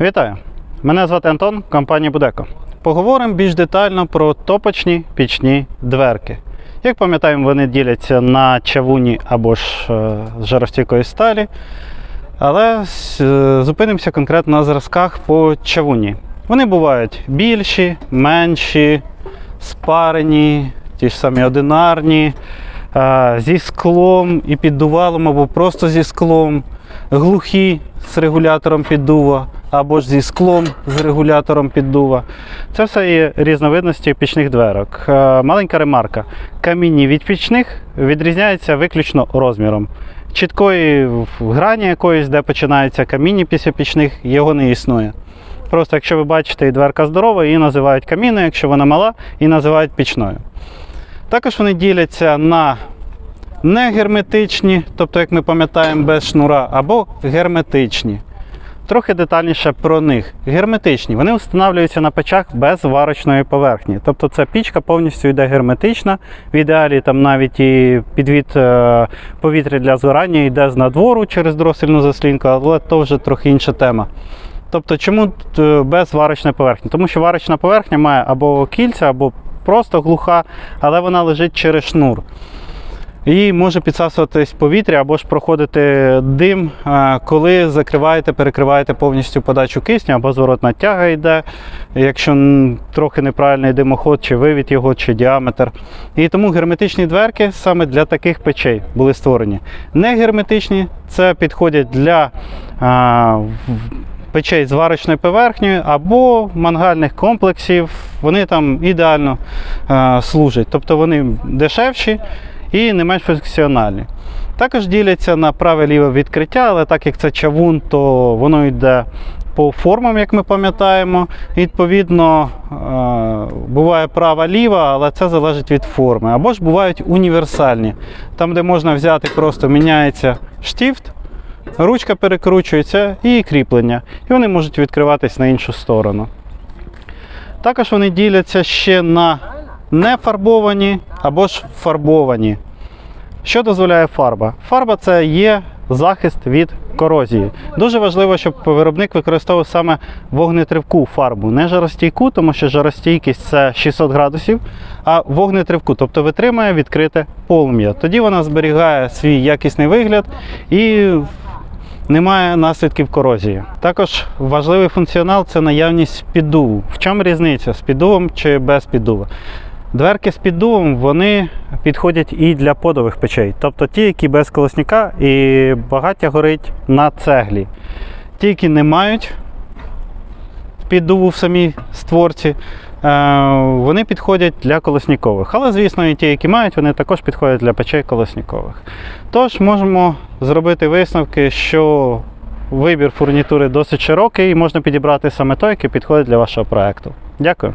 Вітаю! Мене звати Антон, компанія Будеко. Поговоримо більш детально про топочні пічні дверки. Як пам'ятаємо, вони діляться на чавуні або ж е, з жаростійкої сталі. Але е, зупинимося конкретно на зразках по чавуні. Вони бувають більші, менші, спарені, ті ж самі одинарні, е, зі склом і піддувалом, або просто зі склом, глухі з регулятором піддува, або ж зі склом з регулятором піддува. Це все є різновидності пічних дверок. Е, Маленька ремарка. Камінні від пічних відрізняються виключно розміром. Чіткої грані якоїсь, де починається каміння після пічних, його не існує. Просто якщо ви бачите, і дверка здорова, її називають камінною, якщо вона мала, її називають пічною. Також вони діляться на негерметичні, тобто, як ми пам'ятаємо, без шнура, або герметичні. Трохи детальніше про них. Герметичні. Вони встановлюються на печах без варочної поверхні. Тобто ця пічка повністю йде герметична. В ідеалі там навіть і підвід е, повітря для згорання йде з надвору через дросельну заслінку, але то вже трохи інша тема. Тобто, чому е, без варочної поверхні? Тому що варочна поверхня має або кільця, або просто глуха, але вона лежить через шнур. І може підсасуватись повітря або ж проходити дим, е, коли закриваєте, перекриваєте повністю подачу кисню, або зворотна тяга йде, якщо трохи неправильний димоход, чи вивід його, чи діаметр. І тому герметичні дверки саме для таких печей були створені. Негерметичні це підходять для а, печей з варочною поверхнею або мангальних комплексів. Вони там ідеально а, служать. Тобто вони дешевші і не менш функціональні. Також діляться на праве ліве відкриття, але так як це чавун, то воно йде по формам, як ми пам'ятаємо. Відповідно, е, буває права ліва, але це залежить від форми. Або ж бувають універсальні, там, де можна взяти, просто міняється штифт, ручка перекручується і кріплення. І вони можуть відкриватись на іншу сторону. Також вони діляться ще на нефарбовані або ж фарбовані. Що дозволяє фарба? Фарба це є захист від корозії. Дуже важливо, щоб виробник використовував саме вогнетривку фарбу, не жаростійку, тому що жаростійкість це 600 градусів, а вогнетривку, тобто витримує відкрите полум'я. Тоді вона зберігає свій якісний вигляд і немає наслідків корозії. Також важливий функціонал це наявність піддуву. В чому різниця з піддувом чи без піддува? Дверки з піддувом вони підходять і для подових печей, тобто ті, які без колосника і багаття горить на цеглі. Ті, які не мають піддуву в самій створці, е, вони підходять для колоснікових. Але, звісно, і ті, які мають, вони також підходять для печей колоснікових. Тож можемо зробити висновки, що вибір фурнітури досить широкий і можна підібрати саме той, який підходить для вашого проекту. Дякую.